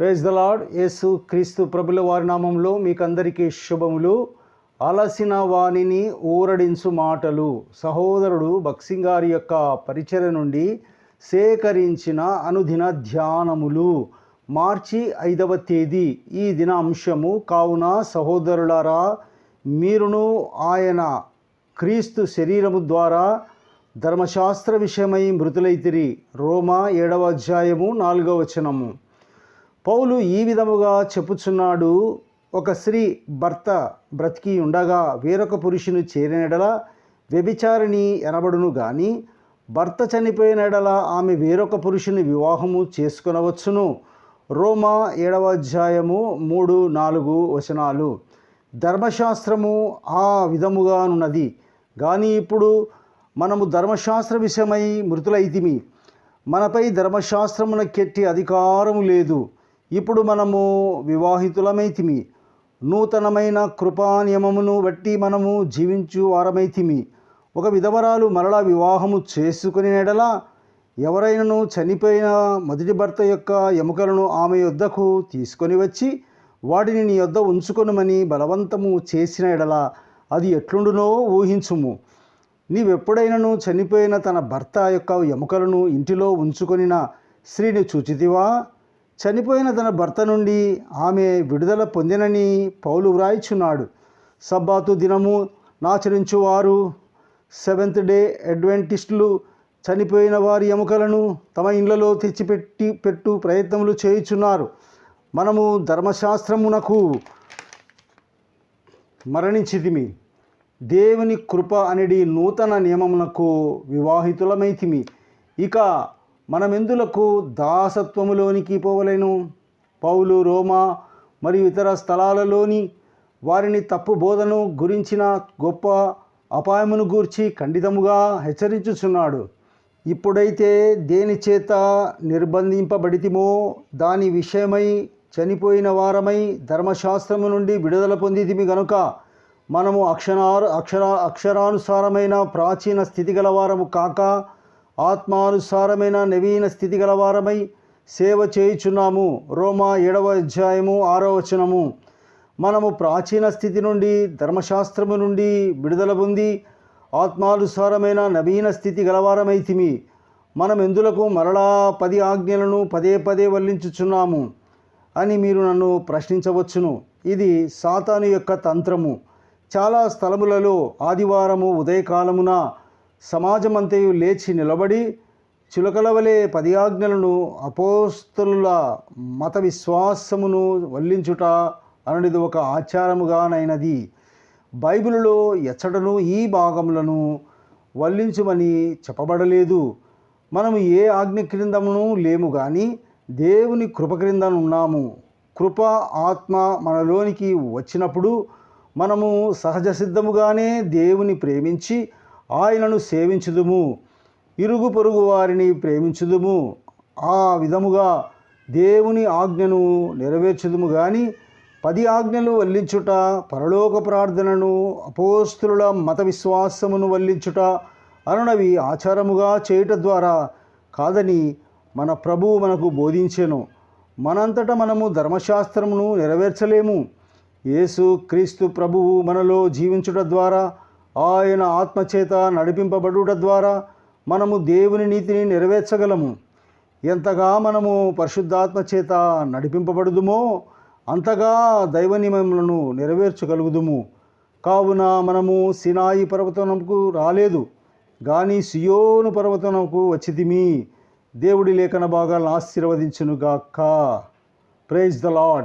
Praise the lord. యేసు క్రీస్తు ప్రభుల వారి నామంలో మీకందరికీ శుభములు. అలసిన వాణిని ఊరడించు మాటలు. సహోదరుడు బక్సింగారి యొక్క పరిచయ నుండి సేకరించిన అనుదిన ధ్యానములు. మార్చి ఐదవ తేదీ ఈ దిన అంశము. కావున సహోదరులారా మీరును ఆయన క్రీస్తు శరీరము ద్వారా ధర్మశాస్త్ర విషయమై మృతులైతిరి రోమా ఏడవ అధ్యాయము నాలుగవ వచనము. పౌలు ఈ విధముగా చెప్పుచున్నాడు ఒక స్త్రీ భర్త బ్రతికి ఉండగా వేరొక పురుషుని చేరినడల వ్యభిచారిణి ఎనబడును గాని భర్త చనిపోయినడల ఆమె వేరొక పురుషుని వివాహము చేసుకొనవచ్చును. రోమా ఏడవ అధ్యాయము మూడు నాలుగు వచనాలు. ధర్మశాస్త్రము ఆ విధముగానున్నది. కానీ ఇప్పుడు మనము ధర్మశాస్త్ర విషయమై మృతులైతిమి. మనపై ధర్మశాస్త్రమున కెట్టి అధికారము లేదు. ఇప్పుడు మనము వివాహితులమైతిమి. నూతనమైన కృపానియమమును బట్టి మనము జీవించు వారమైతిమి. ఒక విధవరాలు మరలా వివాహము చేసుకుని నెడల ఎవరైనాను చనిపోయిన మొదటి భర్త యొక్క ఎముకలను ఆమె యొద్దకు తీసుకొని వచ్చి వాటిని నీ యొద్ద ఉంచుకొనుమని బలవంతము చేసిన ఎడల అది ఎట్లుండునో ఊహించుము. నీవెప్పుడైనను చనిపోయిన తన భర్త యొక్క ఎముకలను ఇంటిలో ఉంచుకొనిన స్త్రీని చూచితివా? చనిపోయిన తన భర్త నుండి ఆమె విడుదల పొందినని పౌలు వ్రాయిచున్నాడు. సబ్బాతు దినము నాచరించువారు. సెవెంత్ డే అడ్వెంటిస్టులు చనిపోయిన వారి ఎముకలను తమ ఇండ్లలో తెచ్చిపెట్టి పెట్టు ప్రయత్నములు చేయుచున్నారు. మనము ధర్మశాస్త్రమునకు మరణించితిమి. దేవుని కృప అనేది నూతన నియమమునకు వివాహితులమైతిమి. ఇక మనమెందులకు దాసత్వములోనికి పోవలేను? పౌలు రోమా మరియు ఇతర స్థలాలలోని వారిని తప్పు బోధను గురించిన గొప్ప అపాయమును గూర్చి ఖండితముగా హెచ్చరించుచున్నాడు. ఇప్పుడైతే దేని చేత నిర్బంధింపబడితిమో దాని విషయమై చనిపోయిన వారమై ధర్మశాస్త్రము నుండి విడుదల పొందితిమి గనుక మనము అక్షరారు అక్షర అక్షరానుసారమైన ప్రాచీన స్థితి గలవారము కాక ఆత్మానుసారమైన నవీన స్థితి గలవారమై సేవ చేయుచున్నాము. రోమా ఏడవ అధ్యాయము ఆరో వచనము. మనము ప్రాచీన స్థితి నుండి ధర్మశాస్త్రము నుండి విడుదల పొంది ఆత్మానుసారమైన నవీన స్థితి గలవారమైతిమి. మనం ఎందులకు మరలా పది ఆజ్ఞలను పదే పదే వల్లించుచున్నాము అని మీరు నన్ను ప్రశ్నించవచ్చును. ఇది సాతాను యొక్క తంత్రము. చాలా స్థలములలో ఆదివారము ఉదయకాలమున సమాజమంతయు లేచి నిలబడి చిలకలవలే పదియాజ్ఞలను పది అపోస్తుల మత విశ్వాసమును వల్లించుట అనేది ఒక ఆచారముగానైనది. బైబిలులో ఎచ్చటను ఈ భాగములను వల్లించుమని చెప్పబడలేదు. మనము ఏ ఆజ్ఞ క్రిందమును లేము కానీ దేవుని కృప క్రింద ఉన్నాము కృప ఆత్మ మనలోనికి వచ్చినప్పుడు మనము సహజ సిద్ధముగానే దేవుని ప్రేమించి ఆయనను సేవించుదుము ఇరుగు పొరుగు వారిని ప్రేమించుదుము. ఆ విధముగా దేవుని ఆజ్ఞను నెరవేర్చుదుము కానీ పది ఆజ్ఞలు వల్లించుట పరలోక ప్రార్థనను అపోస్తుల మత విశ్వాసమును వల్లించుట అనునవి ఆచారముగా చేయుట ద్వారా కాదని మన ప్రభువు మనకు బోధించెను. మనంతట మనము ధర్మశాస్త్రమును నెరవేర్చలేము. యేసు క్రీస్తు ప్రభువు మనలో జీవించుట ద్వారా ఆయన ఆత్మచేత నడిపింపబడుట ద్వారా మనము దేవుని నీతిని నెరవేర్చగలము. ఎంతగా మనము పరిశుద్ధాత్మ చేత నడిపింపబడుదుమో అంతగా దైవ నియమములను నెరవేర్చగలుగుదుము. కావున మనము సినాయి పర్వతనముకు రాలేదు కానీ సియోను పర్వతనముకు వచ్చితిమి. దేవుడి లేఖన భాగాలను ఆశీర్వదించునుగాక. Praise the lord